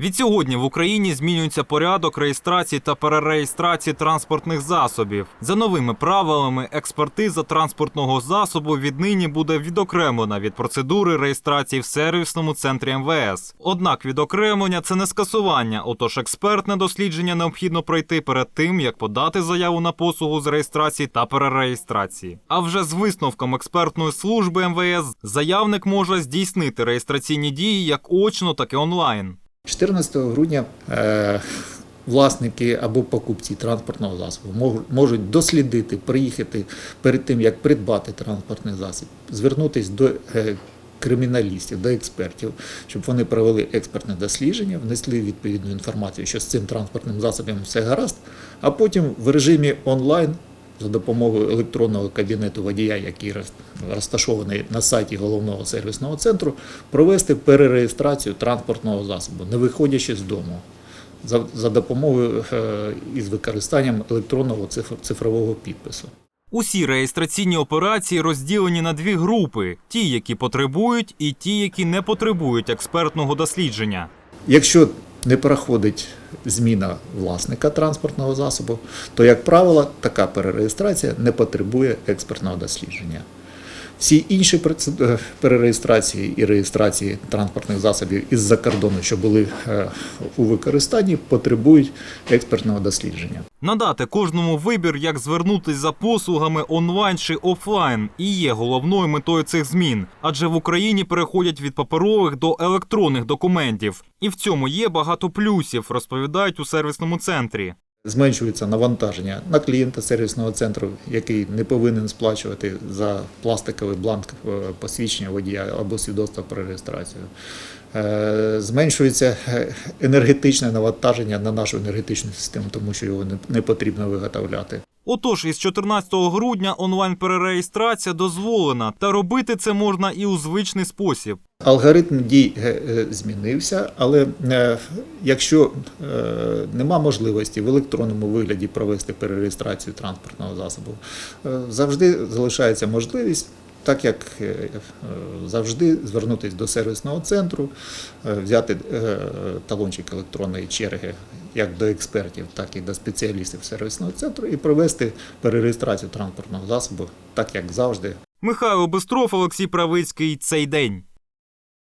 Відсьогодні в Україні змінюється порядок реєстрації та перереєстрації транспортних засобів. За новими правилами, експертиза транспортного засобу віднині буде відокремлена від процедури реєстрації в сервісному центрі МВС. Однак відокремлення це не скасування, отож експертне дослідження необхідно пройти перед тим, як подати заяву на послугу з реєстрації та перереєстрації. А вже з висновком експертної служби МВС заявник може здійснити реєстраційні дії як очно, так і онлайн. 14 грудня е, власники або покупці транспортного засобу можуть дослідити, приїхати перед тим, як придбати транспортний засіб, звернутися до е, криміналістів, до експертів, щоб вони провели експертне дослідження, внесли відповідну інформацію, що з цим транспортним засобом все гаразд, а потім в режимі онлайн. За допомогою електронного кабінету водія, який роз- розташований на сайті головного сервісного центру, провести перереєстрацію транспортного засобу, не виходячи з дому, за, допомогою е, із використанням електронного цифр- цифрового підпису. Усі реєстраційні операції розділені на дві групи: ті, які потребують, і ті, які не потребують експертного дослідження. Якщо не проходить зміна власника транспортного засобу, то, як правило, така перереєстрація не потребує експертного дослідження. Всі інші е, перереєстрації і реєстрації транспортних засобів із-за кордону, що були е, у використанні, потребують експертного дослідження. Надати кожному вибір, як звернутись за послугами онлайн чи офлайн, і є головною метою цих змін, адже в Україні переходять від паперових до електронних документів. І в цьому є багато плюсів, розповідають у сервісному центрі. Зменшується навантаження на клієнта сервісного центру, який не повинен сплачувати за пластиковий бланк е, посвідчення водія або свідоцтва про реєстрацію. Е, Зменшується е, енергетичне навантаження на нашу енергетичну систему, тому що його не- не потрібно виготовляти. Отож, із 14 грудня онлайн-перереєстрація дозволена, та робити це можна і у звичний спосіб. Алгоритм дій е, е, змінився, але е, якщо нема можливості в електронному вигляді провести перереєстрацію транспортного засобу, завжди залишається можливість. Так як е, е, завжди звернутися до сервісного центру, е, взяти талончик електронної черги як до експертів, так і до спеціалістів сервісного центру і провести перереєстрацію транспортного засобу, так як завжди, Михайло Бистров, Олексій Правицький. Цей день.